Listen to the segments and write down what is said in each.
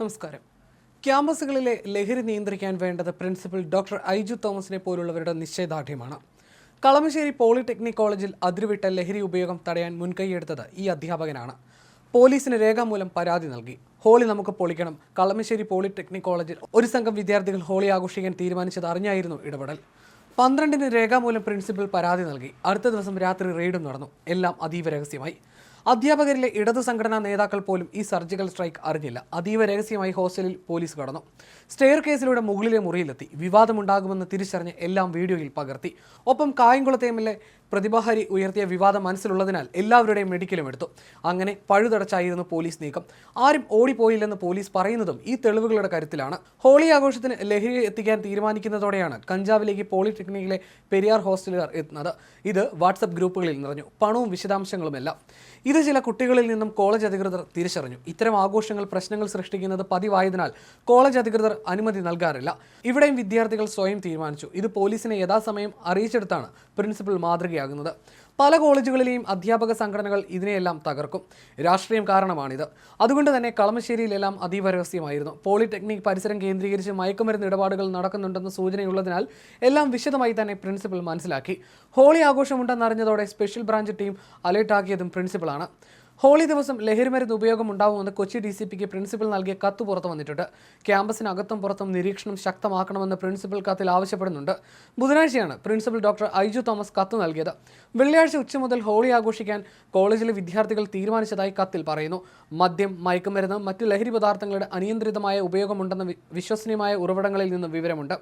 നമസ്കാരം. ക്യാമ്പസുകളിലെ ലഹരി നിയന്ത്രിക്കാൻ വേണ്ടത് പ്രിൻസിപ്പൽ ഡോക്ടർ ഐജു തോമസിനെ പോലുള്ളവരുടെ നിശ്ചയദാർഢ്യമാണ്. കളമശ്ശേരി പോളിടെക്നിക് കോളേജിൽ അതിരുവിട്ട ലഹരി ഉപയോഗം തടയാൻ മുൻകൈയെടുത്തത് ഈ അധ്യാപകനാണ്. പോലീസിന് രേഖാമൂലം പരാതി നൽകി. ഹോളി നമുക്ക് പൊളിക്കണം. കളമശ്ശേരി പോളിടെക്നിക് കോളേജിൽ ഒരു സംഘം വിദ്യാർത്ഥികൾ ഹോളി ആഘോഷിക്കാൻ തീരുമാനിച്ചത് അറിഞ്ഞായിരുന്നു ഇടപെടൽ. പന്ത്രണ്ടിന് രേഖാമൂലം പ്രിൻസിപ്പൽ പരാതി നൽകി. അടുത്ത ദിവസം രാത്രി റെയ്ഡും നടന്നു. എല്ലാം അതീവ രഹസ്യമായി. അധ്യാപകരിലെ ഇടത് സംഘടനാ നേതാക്കൾ പോലും ഈ സർജിക്കൽ സ്ട്രൈക്ക് അറിഞ്ഞില്ല. അതീവ രഹസ്യമായി ഹോസ്റ്റലിൽ പോലീസ് കടന്നു സ്റ്റെയർ കേസിലൂടെ മുകളിലെ മുറിയിലെത്തി. വിവാദമുണ്ടാകുമെന്ന് തിരിച്ചറിഞ്ഞ് എല്ലാം വീഡിയോയിൽ പകർത്തി. ഒപ്പം കായംകുളത്തെ എം പ്രതിഭാഹരി ഉയർത്തിയ വിവാദം മനസ്സിലുള്ളതിനാൽ എല്ലാവരുടെയും മെഡിക്കലും എടുത്തു. അങ്ങനെ പഴുതടച്ചായിരുന്നു പോലീസ് നീക്കം. ആരും ഓടിപ്പോയില്ലെന്ന് പോലീസ് പറയുന്നതും ഈ തെളിവുകളുടെ കരുത്തിലാണ് ഹോളി ആഘോഷത്തിന് ലഹരി എത്തിക്കാൻ തീരുമാനിക്കുന്നതോടെയാണ് കഞ്ചാവിലേക്ക് പോളിടെക്നിക്കിലെ പെരിയാർ ഹോസ്റ്റലുകാർ എത്തുന്നത്. ഇത് വാട്സപ്പ് ഗ്രൂപ്പുകളിൽ നിറഞ്ഞു. പണവും വിശദാംശങ്ങളുമെല്ലാം. ഇത് ചില കുട്ടികളിൽ നിന്നും കോളേജ് അധികൃതർ തിരിച്ചറിഞ്ഞു. ഇത്തരം ആഘോഷങ്ങൾ പ്രശ്നങ്ങൾ സൃഷ്ടിക്കുന്നത് പതിവായതിനാൽ കോളേജ് അധികൃതർ അനുമതി നൽകാറില്ല. ഇവിടെയും വിദ്യാർത്ഥികൾ സ്വയം തീരുമാനിച്ചു. ഇത് പോലീസിനെ യഥാസമയം അറിയിച്ചെടുത്താണ് പ്രിൻസിപ്പൽ മാതൃകയാകുന്നത് പല കോളേജുകളിലെയും അധ്യാപക സംഘടനകൾ ഇതിനെയെല്ലാം തകർക്കും. രാഷ്ട്രീയം കാരണമാണിത്. അതുകൊണ്ട് തന്നെ കളമശ്ശേരിയിലെല്ലാം അതീവ രഹസ്യമായിരുന്നു. പോളിടെക്നിക് പരിസരം കേന്ദ്രീകരിച്ച് മയക്കുമരുന്ന് ഇടപാടുകൾ നടക്കുന്നുണ്ടെന്ന് സൂചനയുള്ളതിനാൽ എല്ലാം വിശദമായി തന്നെ പ്രിൻസിപ്പൽ മനസ്സിലാക്കി. ഹോളി ആഘോഷമുണ്ടെന്നറിഞ്ഞതോടെ സ്പെഷ്യൽ ബ്രാഞ്ച് ടീം അലേർട്ടാക്കിയതും പ്രിൻസിപ്പളാണ്. ഹോളി ദിവസം ലഹരിമരുന്ന് ഉപയോഗം ഉണ്ടാവുമെന്ന് കൊച്ചി ഡി സി പിക്ക് പ്രിൻസിപ്പൽ നൽകിയ കത്ത് പുറത്തു വന്നിട്ടുണ്ട്. ക്യാമ്പസിനകത്തും പുറത്തും നിരീക്ഷണം ശക്തമാക്കണമെന്ന് പ്രിൻസിപ്പൽ കത്തിൽ ആവശ്യപ്പെടുന്നുണ്ട്. ബുധനാഴ്ചയാണ് പ്രിൻസിപ്പൽ ഡോക്ടർ ഐജു തോമസ് കത്ത് നൽകിയത്. വെള്ളിയാഴ്ച ഉച്ച മുതൽ ഹോളി ആഘോഷിക്കാൻ കോളേജിലെ വിദ്യാർത്ഥികൾ തീരുമാനിച്ചതായി കത്തിൽ പറയുന്നു. മദ്യം മയക്കുമരുന്ന് മറ്റ് ലഹരി പദാർത്ഥങ്ങളുടെ അനിയന്ത്രിതമായ ഉപയോഗമുണ്ടെന്ന വിശ്വസനീയമായ ഉറവിടങ്ങളിൽ നിന്ന് വിവരമുണ്ട്.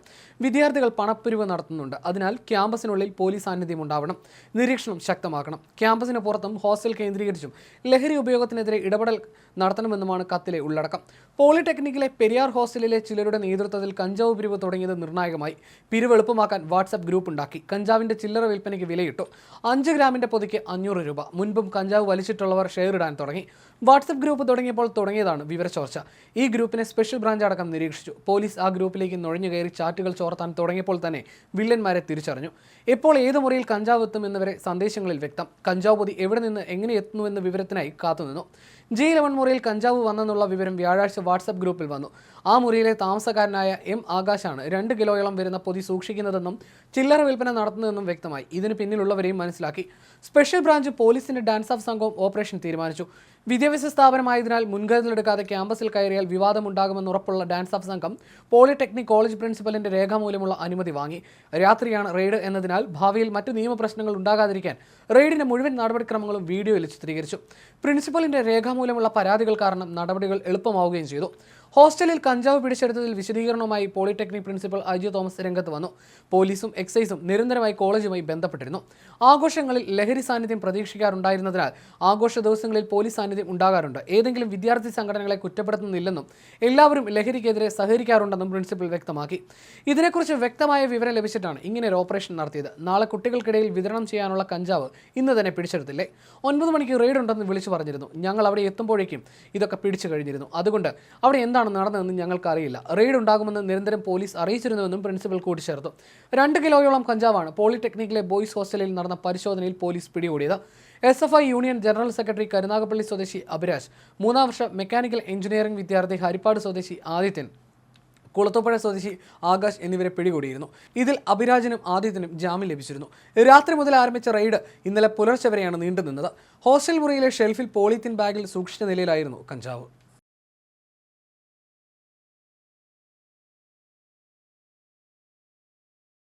വിദ്യാർത്ഥികൾ പണപ്പിരിവ് നടത്തുന്നുണ്ട്. അതിനാൽ ക്യാമ്പസിനുള്ളിൽ പോലീസ് സാന്നിധ്യം ഉണ്ടാവണം. നിരീക്ഷണം ശക്തമാക്കണം. ക്യാമ്പസിന് പുറത്തും ഹോസ്റ്റൽ കേന്ദ്രീകരിച്ചും ലഹരി ഉപയോഗത്തിനെതിരെ ഇടപെടൽ നടത്തണമെന്നുമാണ് കത്തിലെ ഉള്ളടക്കം. പോളിടെക്നിക്കിലെ പെരിയാർ ഹോസ്റ്റലിലെ ചിലരുടെ നേതൃത്വത്തിൽ കഞ്ചാവ് പിരിവ് തുടങ്ങിയത് നിർണായകമായി. പിരിവ് എളുപ്പമാക്കാൻ വാട്സപ്പ് ഗ്രൂപ്പ് ഉണ്ടാക്കി. കഞ്ചാവിന്റെ ചില്ലറ വിൽപ്പനയ്ക്ക് വിലയിട്ടു. അഞ്ച് ഗ്രാമിന്റെ പൊതിക്ക് അഞ്ഞൂറ് രൂപ. മുൻപും കഞ്ചാവ് വലിച്ചിട്ടുള്ളവർ ഷെയർ ഇടാൻ തുടങ്ങി. വാട്സപ്പ് ഗ്രൂപ്പ് തുടങ്ങിയപ്പോൾ തുടങ്ങിയതാണ് വിവരച്ചോർച്ച ഈ ഗ്രൂപ്പിനെ സ്പെഷ്യൽ ബ്രാഞ്ച് അടക്കം നിരീക്ഷിച്ചു. പോലീസ് ആ ഗ്രൂപ്പിലേക്ക് നുഴഞ്ഞു കയറി ചാറ്റുകൾ ചോർത്താൻ തുടങ്ങിയപ്പോൾ തന്നെ വില്ലന്മാരെ തിരിച്ചറിഞ്ഞു. ഇപ്പോൾ ഏത് മുറിയിൽ കഞ്ചാവ് എത്തും എന്നിവരെ സന്ദേശങ്ങളിൽ വ്യക്തം. കഞ്ചാവ് പൊതി എവിടെ നിന്ന് എങ്ങനെ എത്തുന്നുവെന്ന വിവരത്തിനായി കാത്തുനിന്നു ജി ഇലവൻ മുറിയിൽ കഞ്ചാവ് വന്നെന്നുള്ള വിവരം വ്യാഴാഴ്ച വാട്സപ്പ് ഗ്രൂപ്പിൽ വന്നു. ആ മുറിയിലെ താമസക്കാരനായ എം ആകാശാണ് രണ്ട് കിലോയോളം വരുന്ന പൊതി സൂക്ഷിക്കുന്നതെന്നും ചില്ലറ വിൽപ്പന നടത്തുന്നതെന്നും വ്യക്തമായി. ഇതിന് പിന്നിലുള്ളവരെയും മനസ്സിലാക്കി. സ്പെഷ്യൽ ബ്രാഞ്ച് പോലീസിന്റെ ഡാൻസ് ഓഫ് സംഘവും ഓപ്പറേഷൻ തീരുമാനിച്ചു. വിദ്യാഭ്യാസ സ്ഥാപനമായതിനാൽ മുൻകരുതലെടുക്കാതെ ക്യാമ്പസിൽ കയറിയാൽ വിവാദമുണ്ടാകുമെന്ന് ഉറപ്പുള്ള ഡാൻസ് ഓഫ് സംഘം പോളിടെക്നിക് കോളേജ് പ്രിൻസിപ്പലിന്റെ രേഖാമൂലമുള്ള അനുമതി വാങ്ങി. രാത്രിയാണ് റെയ്ഡ് എന്നതിനാൽ ഭാവിയിൽ മറ്റു നിയമപ്രശ്നങ്ങൾ ഉണ്ടാകാതിരിക്കാൻ റെയ്ഡിന്റെ മുഴുവൻ നടപടിക്രമങ്ങളും വീഡിയോയിൽ ചിത്രീകരിച്ചു. പ്രിൻസിപ്പലിന്റെ രേഖാമൂലമുള്ള പരാതികൾ കാരണം നടപടികൾ എളുപ്പമാവുകയും ചെയ്തു. ഹോസ്റ്റലിൽ കഞ്ചാവ് പിടിച്ചെടുത്തതിൽ വിശദീകരണവുമായി പോളിടെക്നിക് പ്രിൻസിപ്പൽ അജു തോമസ് രംഗത്ത് വന്നു. പോലീസും എക്സൈസും നിരന്തരമായി കോളേജുമായി ബന്ധപ്പെട്ടിരുന്നു. ആഘോഷങ്ങളിൽ ലഹരി സാന്നിധ്യം പ്രതീക്ഷിക്കാറുണ്ടായിരുന്നതിനാൽ ആഘോഷ ദിവസങ്ങളിൽ പോലീസ് സാന്നിധ്യം ഉണ്ടാകാറുണ്ട്. ഏതെങ്കിലും വിദ്യാർത്ഥി സംഘടനകളെ കുറ്റപ്പെടുത്തുന്നില്ലെന്നും എല്ലാവരും ലഹരിക്കെതിരെ സഹകരിക്കാറുണ്ടെന്നും പ്രിൻസിപ്പൽ വ്യക്തമാക്കി. ഇതിനെക്കുറിച്ച് വ്യക്തമായ വിവരം ലഭിച്ചിട്ടാണ് ഇങ്ങനെ ഒരു ഓപ്പറേഷൻ നടത്തിയത്. നാളെ കുട്ടികൾക്കിടയിൽ വിതരണം ചെയ്യാനുള്ള കഞ്ചാവ് ഇന്ന് തന്നെ പിടിച്ചെടുത്തില്ലേ? ഒൻപത് മണിക്ക് റെയ്ഡ് ഉണ്ടെന്ന് വിളിച്ചു പറഞ്ഞിരുന്നു. ഞങ്ങൾ അവിടെ എത്തുമ്പോഴേക്കും ഇതൊക്കെ പിടിച്ചു കഴിഞ്ഞിരുന്നു. അതുകൊണ്ട് അവിടെ എന്താണ് നടന്നതെന്ന് ഞങ്ങൾക്കറിയില്ല. റെയ്ഡ് ഉണ്ടാകുമെന്ന് നിരന്തരം പോലീസ് അറിയിച്ചിരുന്നുവെന്നും പ്രിൻസിപ്പൽ കൂട്ടിച്ചേർത്തു. രണ്ട് കിലോയോളം കഞ്ചാവാണ് പോളിടെക്നിക്കിലെ ബോയ്സ് ഹോസ്റ്റലിൽ നടന്ന പരിശോധനയിൽ പോലീസ് പിടികൂടിയത്. S F I union general secretary Karunagappally സ്വദേശി അഭിരാജ് മൂന്നാം വർഷ മെക്കാനിക്കൽ എഞ്ചിനീയറിംഗ് വിദ്യാർത്ഥി ഹരിപ്പാട് സ്വദേശി ആദിത്യൻ കുളത്തൂപ്പുഴ സ്വദേശി ആകാശ് എന്നിവരെ പിടികൂടിയിരുന്നു. ഇതിൽ അഭിരാജനും ആദിത്യനും ജാമ്യം ലഭിച്ചിരുന്നു. രാത്രി മുതൽ ആരംഭിച്ച റെയ്ഡ് ഇന്നലെ പുലർച്ചെ വരെയാണ് നീണ്ടുനിന്നത്. ഹോസ്റ്റൽ മുറിയിലെ ഷെൽഫിൽ പോളിത്തീൻ ബാഗിൽ സൂക്ഷിച്ച നിലയിലായിരുന്നു കഞ്ചാവ്.